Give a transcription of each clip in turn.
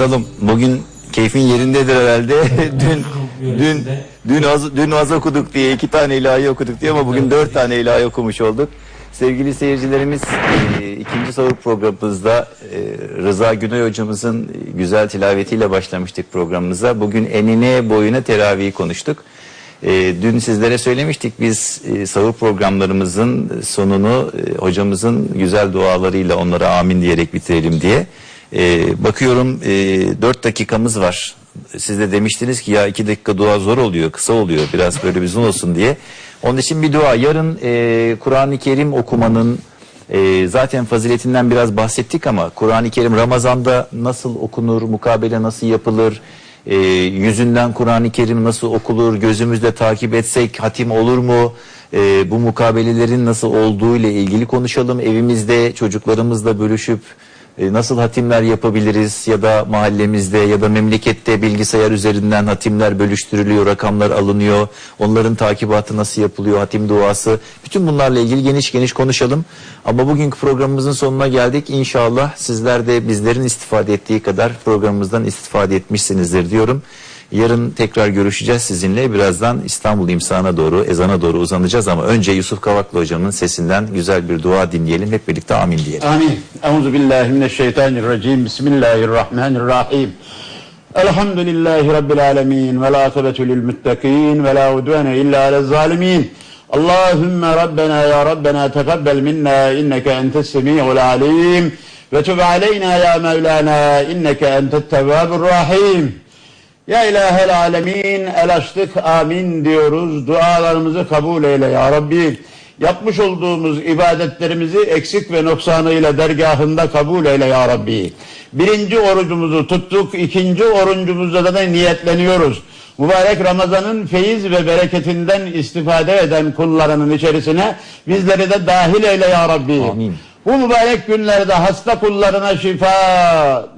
Erdal'ım bugün keyfin yerindedir herhalde. dün dün dün az dün az okuduk diye iki tane ilahi okuduk diye ama bugün dört tane ilahi okumuş olduk. Sevgili seyircilerimiz e, ikinci sahur programımızda e, Rıza Günay hocamızın güzel tilavetiyle başlamıştık programımıza. Bugün enine boyuna teravihi konuştuk. E, dün sizlere söylemiştik biz e, sahur programlarımızın sonunu e, hocamızın güzel dualarıyla onlara amin diyerek bitirelim diye. E, bakıyorum e, 4 dakikamız var. Siz de demiştiniz ki ya 2 dakika dua zor oluyor, kısa oluyor biraz böyle uzun olsun diye. Onun için bir dua. Yarın e, Kur'an-ı Kerim okumanın e, zaten faziletinden biraz bahsettik ama Kur'an-ı Kerim Ramazan'da nasıl okunur, mukabele nasıl yapılır, e, yüzünden Kur'an-ı Kerim nasıl okulur, gözümüzde takip etsek hatim olur mu, e, bu mukabelelerin nasıl olduğu ile ilgili konuşalım. Evimizde çocuklarımızla bölüşüp e, nasıl hatimler yapabiliriz ya da mahallemizde ya da memlekette bilgisayar üzerinden hatimler bölüştürülüyor, rakamlar alınıyor. Onların takibatı nasıl yapılıyor, hatim duası. Bütün bunlarla ilgili geniş geniş konuşalım. Ama bugünkü programımızın sonuna geldik. İnşallah sizler de bizlerin istifade ettiği kadar programımızdan istifade etmişsinizdir diyorum. Yarın tekrar görüşeceğiz sizinle. Birazdan İstanbul imsana doğru, ezana doğru uzanacağız ama önce Yusuf Kavaklı hocamın sesinden güzel bir dua dinleyelim. Hep birlikte amin diyelim. Amin. Euzu billahi mineşşeytanirracim. Bismillahirrahmanirrahim. Elhamdülillahi Rabbil alemin. Ve la akibetu lil muttakin. Ve la udvane illa alel zalimin. Allahümme Rabbena ya Rabbena tekabbel minna inneke entes semi'ul alim. Ve tub aleyna ya Mevlana inneke entet tevvabur rahim. Ya ilahel alemin el açtık amin diyoruz. Dualarımızı kabul eyle ya Rabbi. Yapmış olduğumuz ibadetlerimizi eksik ve noksanıyla dergahında kabul eyle ya Rabbi. Birinci orucumuzu tuttuk, ikinci orucumuzda da niyetleniyoruz. Mübarek Ramazan'ın feyiz ve bereketinden istifade eden kullarının içerisine bizleri de dahil eyle ya Rabbi. Amin. Bu mübarek günlerde hasta kullarına şifa,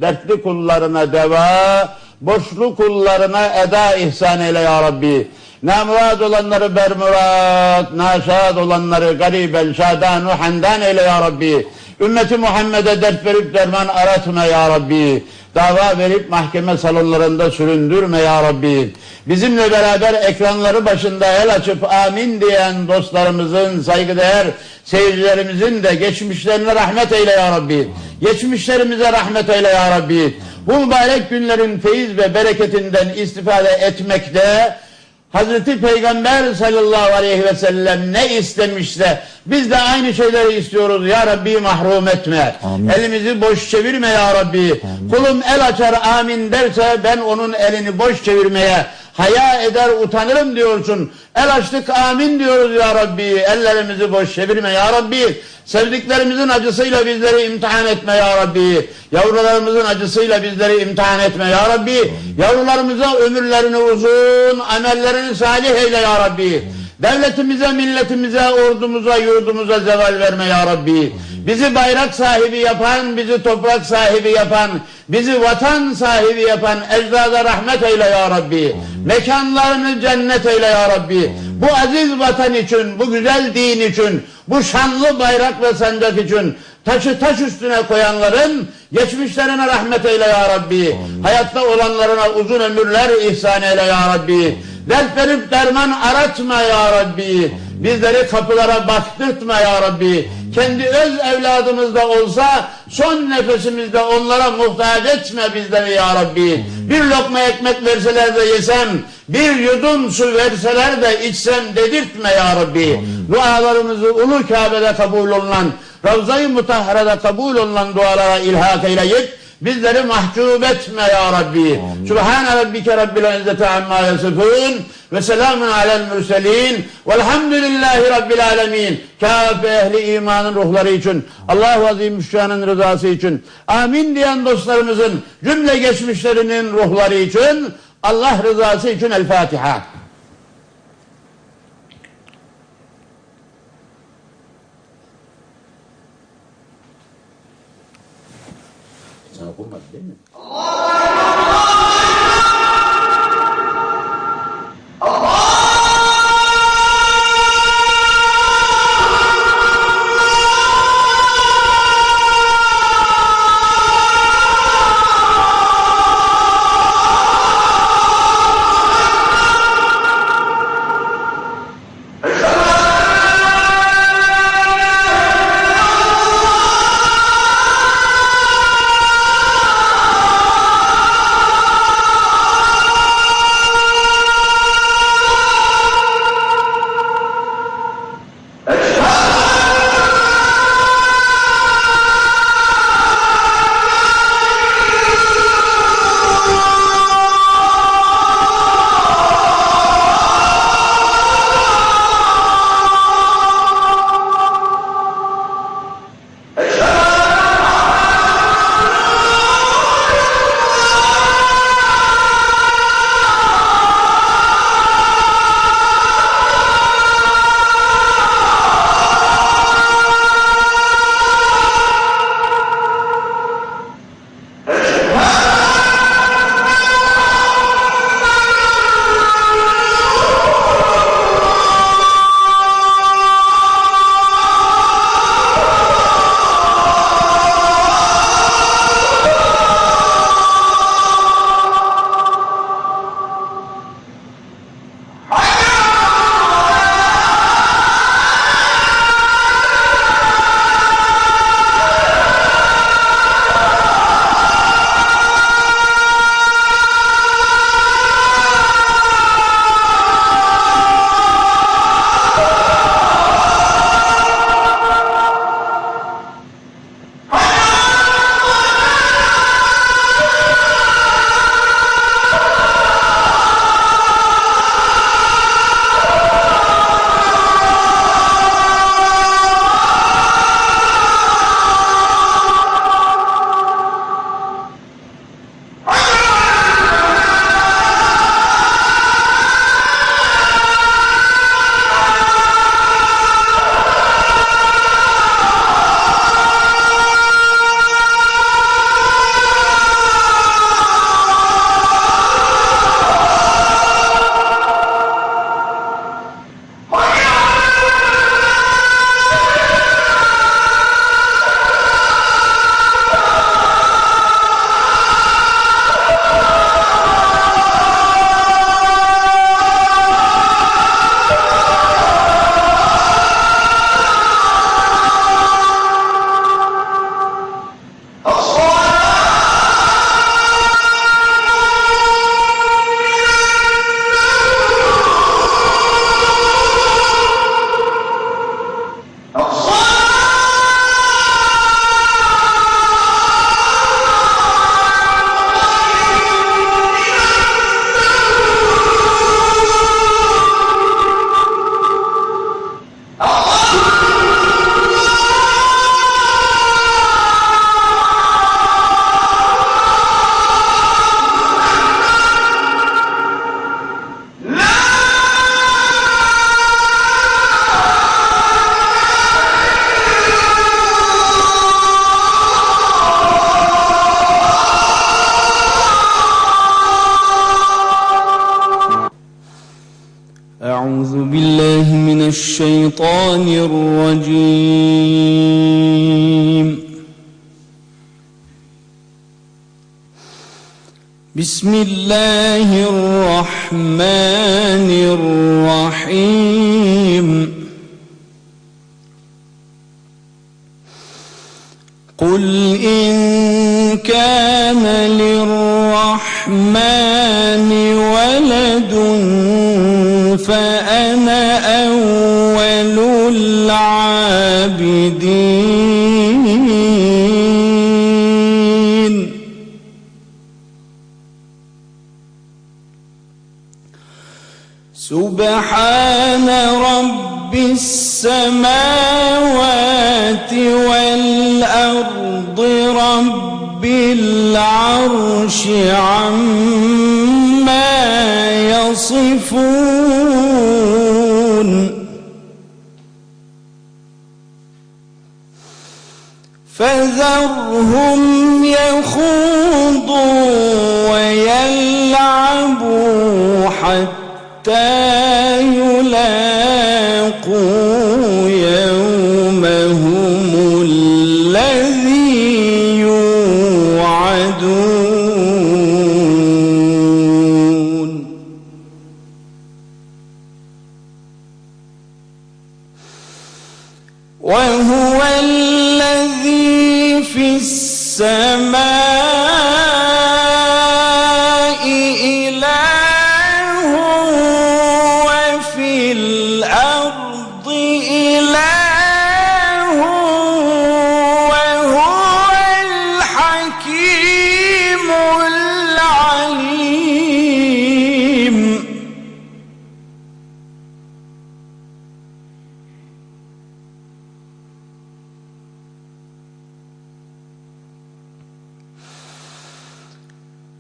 dertli kullarına deva, borçlu kullarına eda ihsan eyle ya Rabbi. Namurad olanları bermurat, naşad olanları garibel şadanu handan eyle ya Rabbi. Ümmeti Muhammed'e dert verip derman aratma ya Rabbi. Dava verip mahkeme salonlarında süründürme ya Rabbi. Bizimle beraber ekranları başında el açıp amin diyen dostlarımızın, saygıdeğer seyircilerimizin de geçmişlerine rahmet eyle ya Rabbi. Geçmişlerimize rahmet eyle ya Rabbi. Bu mübarek günlerin feyiz ve bereketinden istifade etmekte Hazreti Peygamber sallallahu aleyhi ve sellem ne istemişse biz de aynı şeyleri istiyoruz. Ya Rabbi mahrum etme. Amin. Elimizi boş çevirme ya Rabbi. Kulum el açar amin derse ben onun elini boş çevirmeye haya eder utanırım diyorsun. El açtık amin diyoruz ya Rabbi. Ellerimizi boş çevirme ya Rabbi. Sevdiklerimizin acısıyla bizleri imtihan etme ya Rabbi. Yavrularımızın acısıyla bizleri imtihan etme ya Rabbi. Yavrularımıza ömürlerini uzun, amellerini salih eyle ya Rabbi. Devletimize, milletimize, ordumuza, yurdumuza zeval verme ya Rabbi. Bizi bayrak sahibi yapan, bizi toprak sahibi yapan, bizi vatan sahibi yapan ecdada rahmet eyle ya Rabbi. Mekanlarını cennet eyle ya Rabbi. Bu aziz vatan için, bu güzel din için, bu şanlı bayrak ve sancak için taşı taş üstüne koyanların geçmişlerine rahmet eyle ya Rabbi. Hayatta olanlarına uzun ömürler ihsan eyle ya Rabbi. Dert verip derman aratma ya Rabbi. Bizleri kapılara baktırtma ya Rabbi. Kendi öz evladımız da olsa son nefesimizde onlara muhtaç etme bizleri ya Rabbi. Bir lokma ekmek verseler de yesem, bir yudum su verseler de içsem dedirtme ya Rabbi. Dualarımızı ulu Kabe'de kabul olunan, Ravza-i Mutahhara'da kabul olunan dualara ilhak eyleyip, bizleri mahcup etme ya Rabbi. Subhane rabbike rabbil izzeti amma yasifun ve selamun alel mürselin velhamdülillahi rabbil alemin. Kâfe ehli imanın ruhları için, Allah-u Azimüşşan'ın rızası için, amin diyen dostlarımızın cümle geçmişlerinin ruhları için, Allah rızası için El Fatiha. Değil mi? الشيطان الرجيم. بسم الله الرحمن الرحيم قل إن كان للرحمن ولد فأنا العابدين. سبحان رب السماوات والأرض رب العرش عما يصفون. فذرهم يخوضوا ويلعبوا حتى يلاقوا يومهم الذي يوعدون. وهو الذي السماء.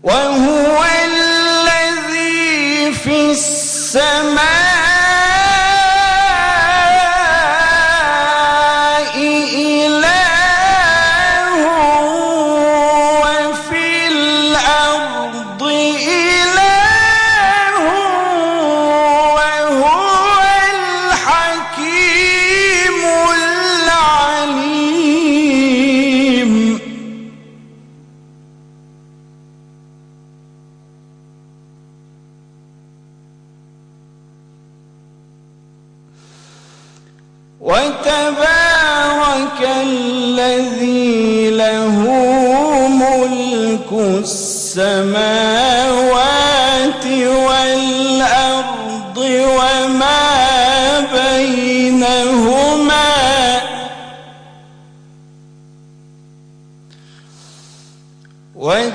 وهو الذي في السماء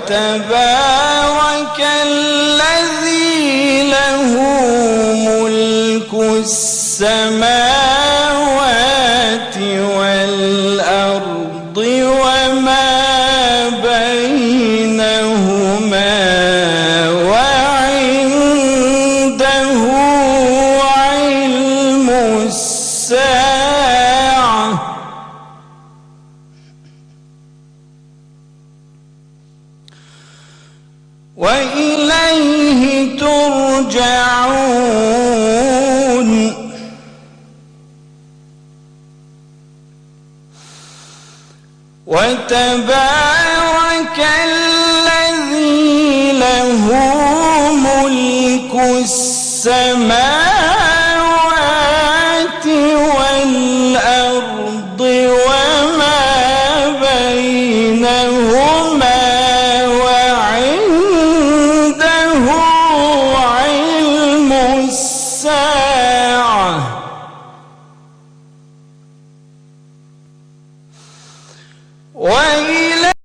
وتبارك الذي له ملك السماوات الذي له ملك السماوات